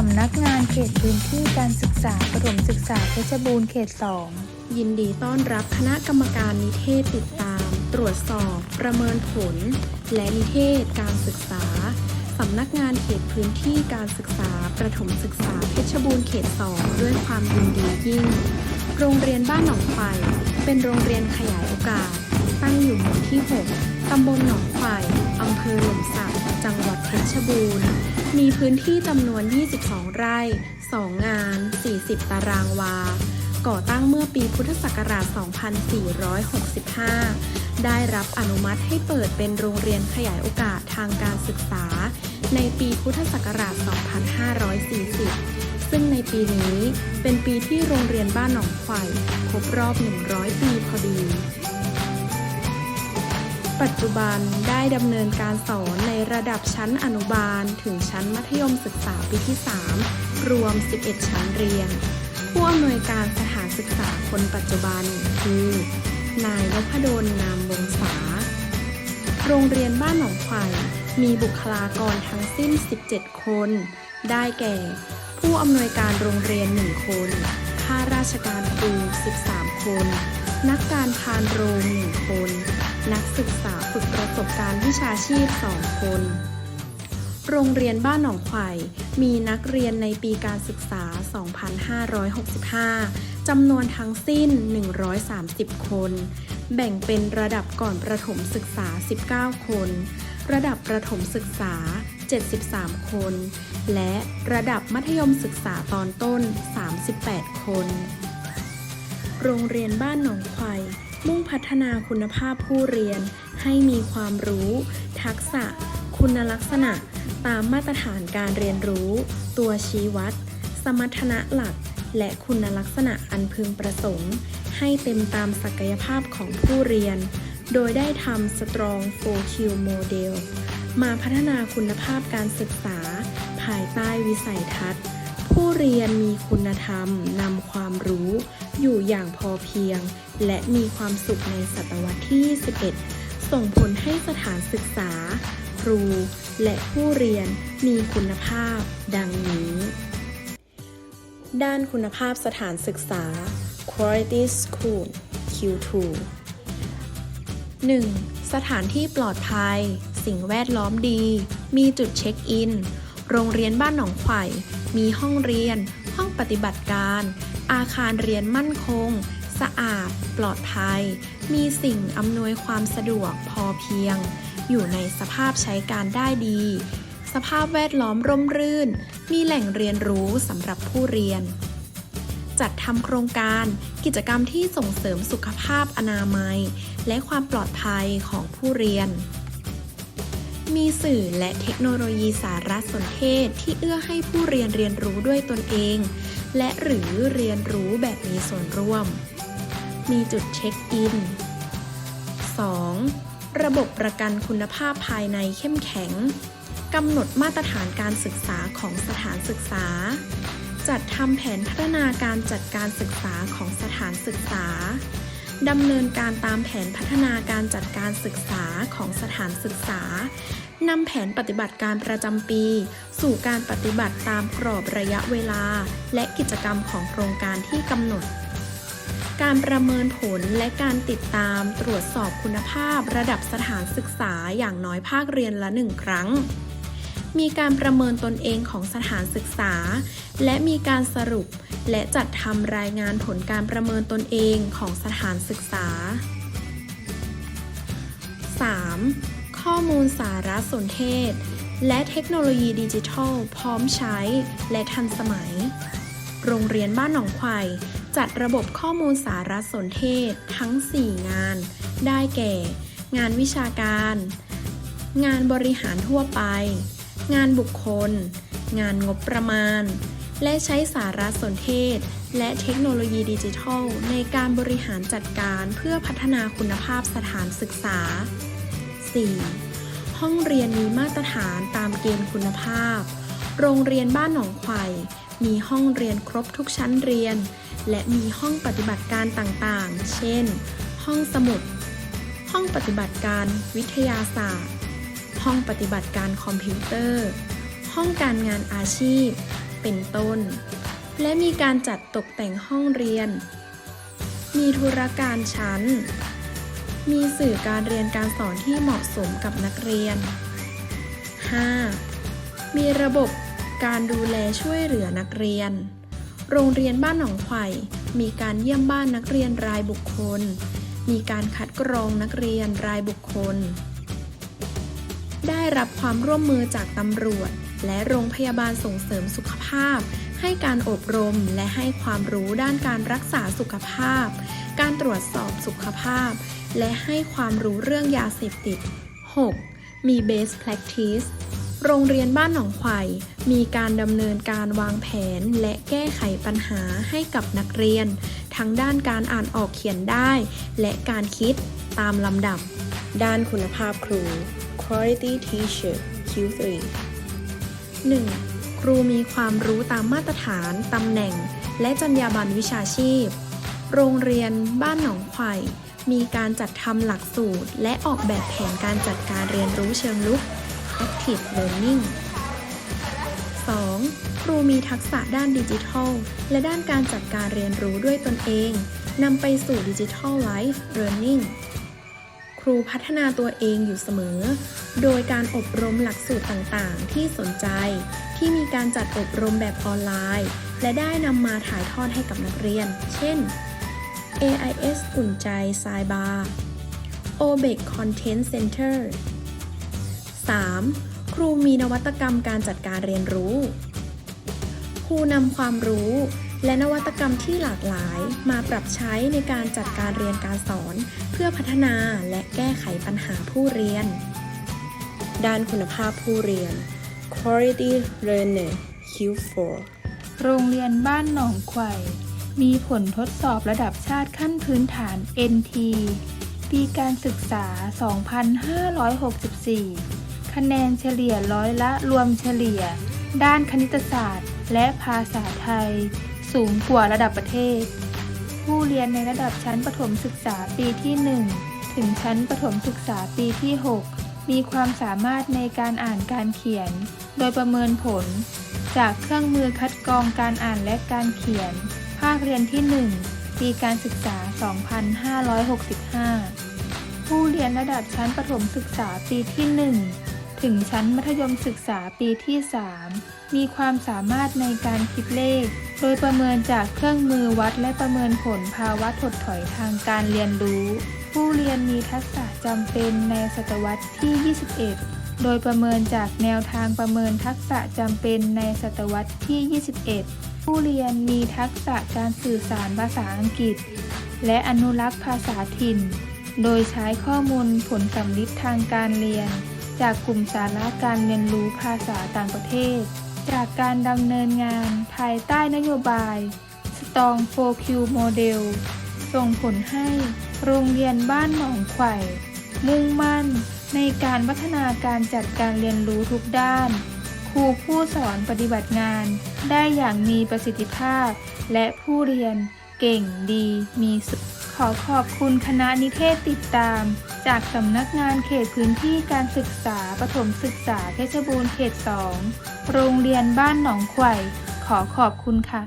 สำนักงานเขตพื้นที่การศึกษาประถมศึกษาเพชรบูรณ์เขต 2 ยินดีต้อนรับคณะกรรมการนิเทศติดตาม ตรวจสอบ ประเมินผล และนิเทศการศึกษาสำนักงานเขตพื้นที่การศึกษาประถมศึกษาเพชรบูรณ์เขต 2 ด้วยความยินดียิ่ง โรงเรียนบ้านหนองไผ่เป็นโรงเรียนขยายโอกาส ตั้งอยู่หมู่ที่ 6 ตำบลหนองไผ่อำเภอหล่มสักจังหวัดเพชรบูรณ์ มีพื้นที่จำนวน 22 ไร่ 2 งาน 40 ตารางวา ก่อตั้งเมื่อปีพุทธศักราช 2465 ได้รับอนุมัติให้เปิดเป็นโรงเรียนขยายโอกาสทางการศึกษา ในปีพุทธศักราช 2540 ซึ่งในปีนี้เป็นปีที่โรงเรียนบ้านหนองไผ่ครบรอบ 100 ปีพอดี ปัจจุบันได้ดำเนินการสอนในระดับชั้นอนุบาล ถึงชั้นมัธยมศึกษาปีที่ 3 รวม 11 ชั้นเรียน ผู้อำนวยการสถานศึกษาคนปัจจุบันคือ นายนพดลนามวงศา โรงเรียนบ้านหนองไผ่มีบุคลากรทั้งสิ้น 17 คน ได้แก่ ผู้อำนวยการโรงเรียน 1 คน ข้าราชการครู 13 คน นักการพานโรง 1 คน นักศึกษาฝึกประสบการณ์วิชาชีพ 2 คน โรงเรียนบ้านหนองไผ่มีนักเรียนในปีการศึกษา 2565 จำนวนทั้งสิ้น 130 คน แบ่งเป็นระดับก่อนประถมศึกษา 19 คน ระดับประถมศึกษา 73 คน และระดับมัธยมศึกษาตอนต้น 38 คน โรงเรียนบ้านหนองไผ่ มุ่งพัฒนาคุณภาพผู้เรียน ให้มีความรู้ ทักษะ คุณลักษณะ ตามมาตรฐานการเรียนรู้ ตัวชี้วัด สมรรถนะหลัก และคุณลักษณะอันพึงประสงค์ ให้เต็มตามศักยภาพของผู้เรียน โดยได้ทำ Strong 4Q Model มาพัฒนาคุณภาพการศึกษา ภายใต้วิสัยทัศน์ ผู้เรียนมีคุณธรรมนำความรู้ อยู่อย่างพอเพียง และมีความสุขในศตวรรษที่ 21 ส่งผลให้สถานศึกษา ครู และผู้เรียนมีคุณภาพ ดังนี้ ด้านคุณภาพสถานศึกษา Quality School Q2 1. สถานที่ปลอดภัย สิ่งแวดล้อมดี มีจุดเช็คอิน โรงเรียนบ้านหนองไผ่มีห้องเรียน ห้องปฏิบัติการ อาคารเรียนมั่นคง สะอาด ปลอดภัย มีสิ่งอำนวยความสะดวกพอเพียง อยู่ในสภาพใช้การได้ดี สภาพแวดล้อมร่มรื่น มีแหล่งเรียนรู้สำหรับผู้เรียน จัดทำโครงการกิจกรรมที่ส่งเสริมสุขภาพอนามัย และความปลอดภัยของผู้เรียนมีสื่อและเทคโนโลยีสารสนเทศที่เอื้อให้ผู้เรียนเรียนรู้ด้วยตนเอง และหรือเรียนรู้แบบมีส่วนร่วม มีจุดเช็คอิน 2. ระบบประกันคุณภาพภายในเข้มแข็งกำหนดมาตรฐานการศึกษาของสถานศึกษา จัดทำแผนพัฒนาการจัดการศึกษาของสถานศึกษา ดำเนินการตามแผนพัฒนาการจัดการศึกษาของสถานศึกษานำแผนปฏิบัติการประจำปี สู่การปฏิบัติตามกรอบระยะเวลา และกิจกรรมของโครงการที่กำหนด การประเมินผลและการติดตามตรวจสอบคุณภาพระดับสถานศึกษาอย่างน้อยภาคเรียนละหนึ่งครั้ง มีการประเมินตนเองของสถานศึกษา และมีการสรุป และจัดทำรายงานผลการประเมินตนเองของสถานศึกษา 3. ข้อมูลสารสนเทศ และเทคโนโลยีดิจิทัล พร้อมใช้และทันสมัย โรงเรียนบ้านหนองไผ่จัดระบบข้อมูลสารสนเทศทั้ง 4 งาน ได้แก่ งานวิชาการ งานบริหารทั่วไป งานบุคคล งานงบประมาณ และใช้สารสนเทศ และเทคโนโลยีดิจิทัล ในการบริหารจัดการเพื่อพัฒนาคุณภาพสถานศึกษา 4. ห้องเรียนมีมาตรฐานตามเกณฑ์คุณภาพ โรงเรียนบ้านหนองไผ่มีห้องเรียนครบทุกชั้นเรียน และมีห้องปฏิบัติการต่างๆ เช่น ห้องสมุด ห้องปฏิบัติการวิทยาศาสตร์ ห้องปฏิบัติการคอมพิวเตอร์ ห้องการงานอาชีพ เป็นต้น และมีการจัดตกแต่งห้องเรียน มีธุรการชั้น มีสื่อการเรียนการสอนที่เหมาะสมกับนักเรียน 5. มีระบบการดูแลช่วยเหลือนักเรียน โรงเรียนบ้านหนองไผ่มีการเยี่ยมบ้านนักเรียนรายบุคคล มีการคัดกรองนักเรียนรายบุคคล ได้รับความร่วมมือจากตำรวจ และโรงพยาบาลส่งเสริมสุขภาพ ให้การอบรมและให้ความรู้ด้านการรักษาสุขภาพ การตรวจสอบสุขภาพ และให้ความรู้เรื่องยาเสพติด 6. มี best practice โรงเรียนบ้านหนองไผ่มีการดำเนินการวางแผนและแก้ไขปัญหาให้กับนักเรียน ทั้งด้านการอ่านออกเขียนได้ และการคิดตามลำดับ ด้านคุณภาพครู Quality Teacher Q3 1. ครูมีความรู้ตามมาตรฐาน ตำแหน่ง และจรรยาบรรณวิชาชีพ โรงเรียนบ้านหนองไผ่มีการจัดทำหลักสูตร และออกแบบแผนการจัดการเรียนรู้เชิงลุก Active Learning 2. ครูมีทักษะด้านดิจิทัล และด้านการจัดการเรียนรู้ด้วยตนเอง นำไปสู่ดิจิทัลไลฟ์เรียนรู้ ครูพัฒนาตัวเองอยู่เสมอ โดยการอบรมหลักสูตรต่างๆ ที่สนใจ ที่มีการจัดอบรมแบบออนไลน์ และได้นำมาถ่ายทอดให้กับนักเรียน เช่น AIS อุ่นใจ s i b a r OBEC Content Center 3. ครูมีนวัตกรรมการจัดการเรียนรู้ ครูนำความรู้ และนวัตกรรมที่หลากหลายมาปรับใช้ในการจัดการเรียนการสอน เพื่อพัฒนาและแก้ไขปัญหาผู้เรียน ด้านคุณภาพผู้เรียน Quality Learner Q4 โรงเรียนบ้านหนองไข่มีผลทดสอบระดับชาติขั้นพื้นฐาน NT ปีการศึกษา 2564 คะแนนเฉลี่ยร้อยละรวมเฉลี่ย ด้านคณิตศาสตร์ และภาษาไทย สูงกว่าระดับประเทศ ผู้เรียนในระดับชั้นประถมศึกษาปีที่ 1 ถึงชั้นประถมศึกษาปีที่ 6 มีความสามารถในการอ่านการเขียน โดยประเมินผล จากเครื่องมือคัดกรองการอ่านและการเขียน ภาคเรียนที่ 1 ปีการศึกษา 2565 ผู้เรียนระดับชั้นประถมศึกษาปีที่ 1 ถึงชั้นมัธยมศึกษาปีที่ 3 มีความสามารถในการคิดเลข โดยประเมินจากเครื่องมือวัดและประเมินผลภาวะถดถอยทางการเรียนรู้ ผู้เรียนมีทักษะจำเป็นในศตวรรษที่ 21 โดยประเมินจากแนวทางประเมินทักษะจำเป็นในศตวรรษที่ 21 ผู้เรียนมีทักษะการสื่อสารภาษาอังกฤษ และอนุรักษ์ภาษาถิ่น โดยใช้ข้อมูลผลสำลิดทางการเรียน จากกลุ่มสาระการเรียนรู้ภาษาต่างประเทศ จากการดำเนินงานภายใต้นโยบาย Strong 4Q Model ส่งผลให้โรงเรียนบ้านหนองไข่ มุ่งมั่นในการพัฒนาการจัดการเรียนรู้ทุกด้าน ครูผู้สอนปฏิบัติงาน ได้อย่างมีประสิทธิภาพ และผู้เรียนเก่งดีมีสุขขอขอบคุณคณะนิเทศติดตาม จากสำนักงานเขตพื้นที่การศึกษาประถมศึกษาเพชรบูรณ์เขต 2 โรงเรียนบ้านหนองไข่ขอขอบคุณค่ะ